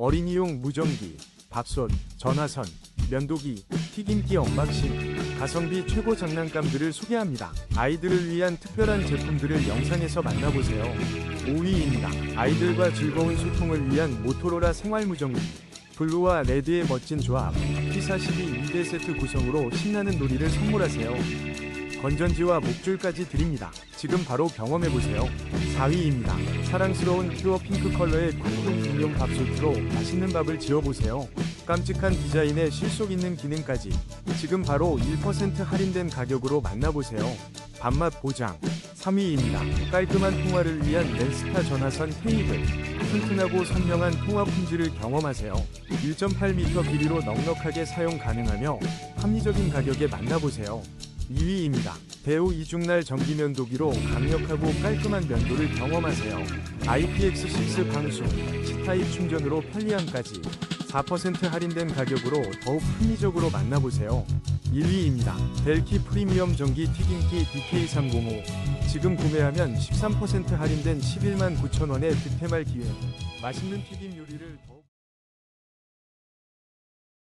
어린이용 무전기, 밥솥, 전화선, 면도기, 튀김기 언박싱, 가성비 최고 장난감들을 소개합니다. 아이들을 위한 특별한 제품들을 영상에서 만나보세요. 5위입니다. 아이들과 즐거운 소통을 위한 모토로라 생활 무전기. 블루와 레드의 멋진 조합, P42 2대 세트 구성으로 신나는 놀이를 선물하세요. 건전지와 목줄까지 드립니다. 지금 바로 경험해보세요. 4위입니다. 사랑스러운 퓨어 핑크 컬러의 쿠쿠룸 공룡 밥솥으로 맛있는 밥을 지어보세요. 깜찍한 디자인에 실속 있는 기능까지 지금 바로 1% 할인된 가격으로 만나보세요. 밥맛 보장 3위입니다. 깔끔한 통화를 위한 랜스타 전화선 테이블 튼튼하고 선명한 통화 품질을 경험하세요. 1.8m 길이로 넉넉하게 사용 가능하며 합리적인 가격에 만나보세요. 2위입니다. 대우 이중날 전기면도기로 강력하고 깔끔한 면도를 경험하세요. IPX6 방수, C타입 충전으로 편리함까지 4% 할인된 가격으로 더욱 합리적으로 만나보세요. 1위입니다. 벨키 프리미엄 전기 튀김기 DK305 지금 구매하면 13% 할인된 11만 9천원의 득템할 기회 맛있는 튀김 요리를 더욱